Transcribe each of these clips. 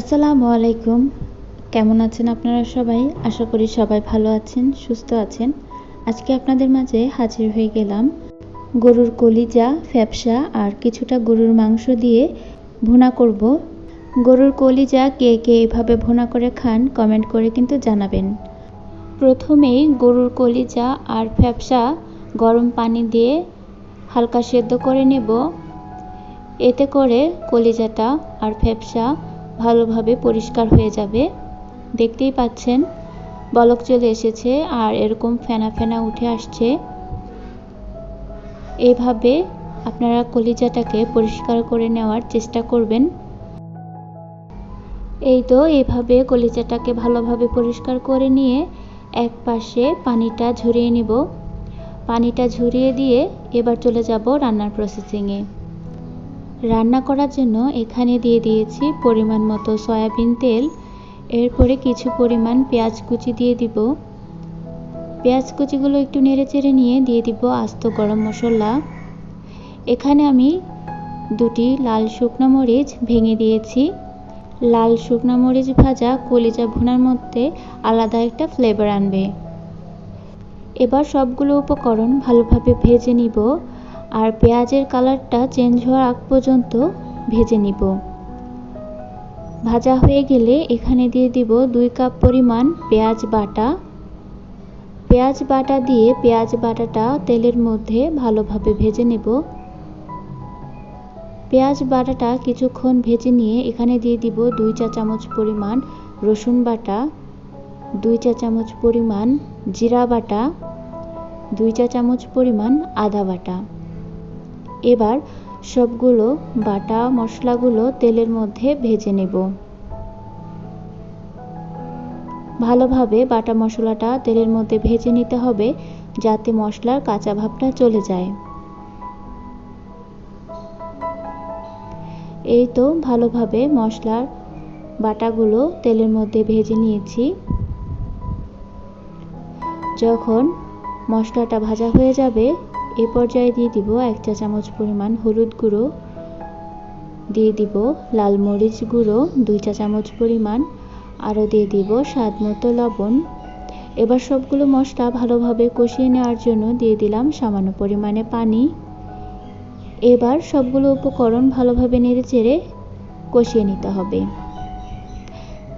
আসসালামু আলাইকুম। কেমন আছেন আপনারা সবাই? আশা করি সবাই ভালো আছেন, সুস্থ আছেন। আজকে আপনাদের মাঝে হাজির হয়ে গেলাম গরুর কলিজা, ফ্যাপসা আর কিছুটা গরুর মাংস দিয়ে ভুনা করব। গরুর কলিজা কে কে এভাবে ভুনা করে খান কমেন্ট করে কিন্তু জানাবেন। প্রথমেই গরুর কলিজা আর ফ্যাপসা গরম পানি দিয়ে হালকা সেদ্ধ করে নেব। এতে করে কলিজাটা আর ফ্যাপসা ভালোভাবে পরিষ্কার হয়ে যাবে। দেখতেই পাচ্ছেন, বলক চলে এসেছে আর এরকম ফেনা ফেনা উঠে আসছে। এইভাবে আপনারা কলিজাটাকে পরিষ্কার করে নেওয়ার চেষ্টা করবেন। এই তো এইভাবে কলিজাটাকে ভালোভাবে পরিষ্কার করে নিয়ে এক পাশে পানিটা ঝরিয়ে নিব। পানিটা ঝরিয়ে দিয়ে এবার চলে যাব রান্নার প্রসেসিংয়ে রান্না করার জন্য এখানে দিয়ে দিয়েছি পরিমাণ মতো সয়াবিন তেল। এরপরে কিছু পরিমাণ পেঁয়াজ কুচি দিয়ে দিব। পেঁয়াজ কুচিগুলো একটু নেড়ে চেড়ে নিয়ে দিয়ে দিব আস্ত গরম মশলা। এখানে আমি দুটি লাল শুকনো মরিচ ভেঙে দিয়েছি। লাল শুকনো মরিচ ভাজা কলিজা ভুনার মধ্যে আলাদা একটা ফ্লেভার আনবে। এবার সবগুলো উপকরণ ভালোভাবে ভেজে নিব। আর পেঁয়াজের কালারটা চেঞ্জ হওয়ার আগ পর্যন্ত ভেজে নিব। ভাজা হয়ে গেলে এখানে দিয়ে দিব দুই কাপ পরিমাণ পেঁয়াজ বাটা। পেঁয়াজ বাটা দিয়ে পেঁয়াজ বাটাটা তেলের মধ্যে ভালোভাবে ভেজে নেব। পেঁয়াজ বাটাটা কিছুক্ষণ ভেজে নিয়ে এখানে দিয়ে দিব দুই চা চামচ পরিমাণ রসুন বাটা, দুই চা চামচ পরিমাণ জিরা বাটা, দুই চা চামচ পরিমাণ আদা বাটা। এবার সবগুলো বাটা মশলাগুলো তেলের মধ্যে ভেজে নেব। ভালোভাবে বাটা মশলাটা তেলের মধ্যে ভেজে নিতে হবে যাতে মশলার কাঁচা ভাবটা চলে যায়। এই তো ভালোভাবে মশলার বাটাগুলো তেলের মধ্যে ভেজে নিয়েছি। যখন মশলাটা ভাজা হয়ে যাবে এ পর্যায়ে দিয়ে দিব এক চা চামচ পরিমাণ হলুদ গুঁড়ো। দিয়ে দিব লাল মরিচ গুঁড়ো, দুই চা চামচ পরিমাণ। আরও দিয়ে দিব স্বাদ মতো লবণ। এবার সবগুলো মশলা ভালোভাবে কষিয়ে নেওয়ার জন্য দিয়ে দিলাম সামান্য পরিমাণে পানি। এবার সবগুলো উপকরণ ভালোভাবে নেড়ে চেড়ে কষিয়ে নিতে হবে।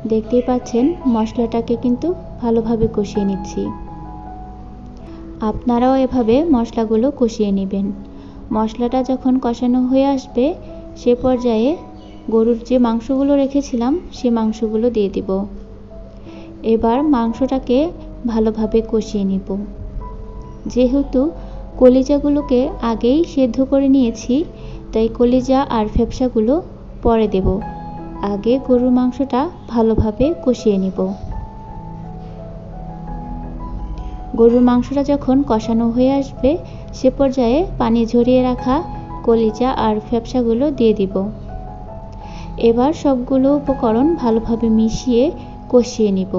দেখতেই পাচ্ছেন মশলাটাকে কিন্তু ভালোভাবে কষিয়ে নিচ্ছি। আপনারাও এভাবে মশলাগুলো কষিয়ে নেবেন। মশলাটা যখন কষানো হয়ে আসবে, সে পর্যায়ে গরুর যে মাংসগুলো রেখেছিলাম, সে মাংসগুলো দিয়ে দিব। এবার মাংসটাকে ভালোভাবে কষিয়ে নিব। যেহেতু কলিজাগুলোকে আগেই সেদ্ধ করে নিয়েছি, তাই কলিজা আর ফ্যাপসাগুলো পরে দেব। আগে গরুর মাংসটা ভালোভাবে কষিয়ে নিব। গরুর মাংসটা যখন কষানো হয়ে আসবে, সে পর্যায়ে পানি ঝরিয়ে রাখা কলিজা আর ফ্যাপসাগুলো দিয়ে দিব। এবার সবগুলো উপকরণ ভালোভাবে মিশিয়ে কষিয়ে নিব।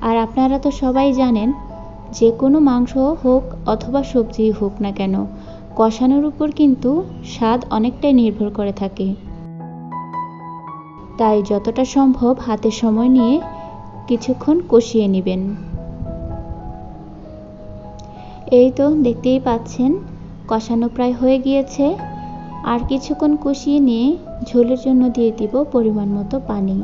আর আপনারা তো সবাই জানেন, যে কোনো মাংস হোক অথবা সবজি হোক না কেন, কষানোর উপর কিন্তু স্বাদ অনেকটাই নির্ভর করে থাকে। তাই যতটা সম্ভব হাতে সময় নিয়ে কিছুক্ষণ কষিয়ে নেবেন। এই তো দেখতেই পাচ্ছেন, কষানো প্রায় হয়ে গিয়েছে। আর কিছুক্ষণ কষিয়ে নিয়ে ঝোলের জন্য দিয়ে দিব পরিমাণ মতো পানি।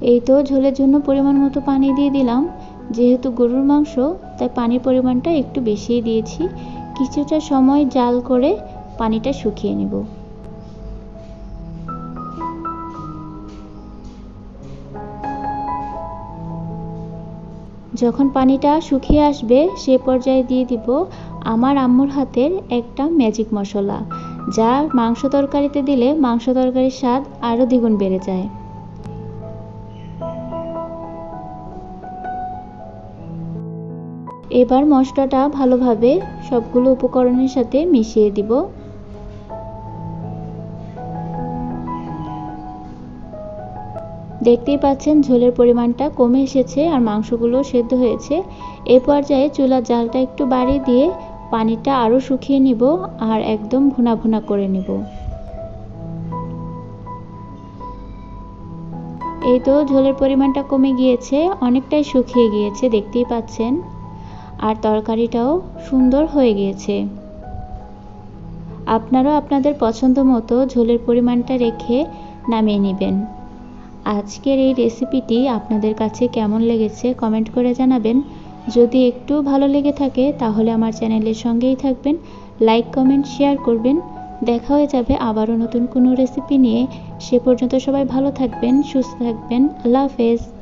এই তো ঝোলের জন্য পরিমাণ মতো পানি দিয়ে দিলাম। যেহেতু গরুর মাংস, তাই পানির পরিমাণটা একটু বেশিই দিয়েছি। কিছুটা সময় জাল করে পানিটা শুকিয়ে নেব। যখন পানিটা শুকিয়ে আসবে, সে পর্যায়ে দিয়ে দিব আমার আম্মুর হাতের একটা ম্যাজিক মশলা, যা মাংস তরকারিতে দিলে মাংস তরকারির স্বাদ আরও দ্বিগুণ বেড়ে যায়। এবার মশলাটা ভালোভাবে সবগুলো উপকরণের সাথে মিশিয়ে দিব। দেখতেই পাচ্ছেন ঝোলের পরিমাণটা কমে এসেছে আর মাংসগুলো সেদ্ধ হয়েছে। এ পর্যায়ে চুলার জালটা একটু বাড়িয়ে দিয়ে পানিটা আরও শুকিয়ে নিব আর একদম ভুনা ভুনা করে নিব। এই তো ঝোলের পরিমাণটা কমে গিয়েছে, অনেকটাই শুকিয়ে গিয়েছে, দেখতেই পাচ্ছেন। আর তরকারিটাও সুন্দর হয়ে গিয়েছে। আপনারাও আপনাদের পছন্দ মতো ঝোলের পরিমাণটা রেখে নামিয়ে নেবেন। আজকের এই রেসিপিটি আপনাদের কাছে কেমন লেগেছে কমেন্ট করে জানাবেন। যদি একটু ভালো লেগে থাকে, তাহলে আমার চ্যানেলের সঙ্গেই থাকবেন। লাইক কমেন্ট শেয়ার করবেন। দেখা হয়ে যাবে আবারও নতুন কোনো রেসিপি নিয়ে। সে পর্যন্ত সবাই ভালো থাকবেন, সুস্থ থাকবেন। আল্লাহ হাফেজ।